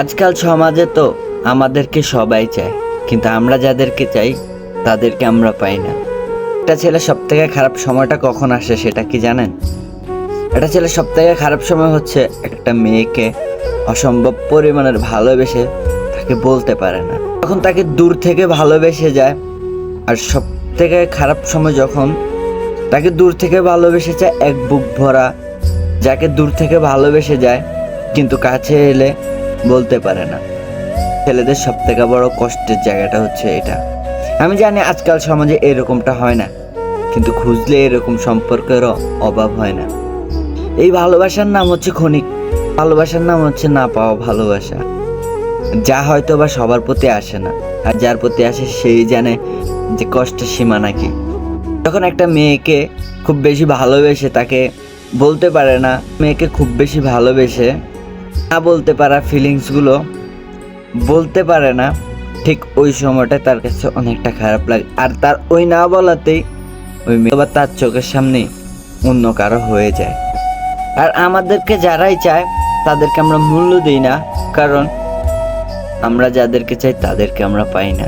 আজকাল সমাজে তো আমাদেরকে সবাই চায়, কিন্তু আমরা যাদেরকে চাই, তাদেরকে আমরা পাই না। একটা ছেলে সব থেকে খারাপ সময়টা কখন আসে সেটা কি জানেন? একটা ছেলে সব থেকে খারাপ সময় হচ্ছে একটা মেয়েকে অসম্ভব পরিমাণের ভালোবেসে তাকে বলতে পারে না। তখন তাকে দূর থেকে ভালোবেসে যায়, আর সব থেকে খারাপ সময় যখন তাকে দূর থেকে ভালোবেসে যায়, এক বুক ভরা, যাকে দূর থেকে ভালোবেসে যায়, কিন্তু কাছে এলে বলতে পারে না। ছেলেদের সব থেকে বড় কষ্টের জায়গাটা হচ্ছে এটা। আমি জানি আজকাল সমাজে এরকমটা হয় না, কিন্তু খুঁজলে এরকম সম্পর্কেরও অভাব হয় না। এই ভালোবাসার নাম হচ্ছে ক্ষণিক, ভালোবাসার নাম হচ্ছে না পাওয়া ভালোবাসা। যা হয়তো বা সবার প্রতি আসে না, আর যার প্রতি আসে সেই জানে যে কষ্টের সীমা নাকি। যখন একটা মেয়েকে খুব বেশি ভালোবেসে, তাকে বলতে পারে না, মেয়েকে খুব বেশি ভালোবেসে না বলতে পারা ফিলিংসগুলো বলতে পারে না, ঠিক ওই সময়টা তার কাছে অনেকটা খারাপ লাগে। আর তার ওই না বলাতেই ওই মেয়ে বা তার চোখের সামনে অন্য কারও হয়ে যায়। আর আমাদেরকে যারাই চায়, তাদেরকে আমরা মূল্য দিই না, কারণ আমরা যাদেরকে চাই তাদেরকে আমরা পাই না।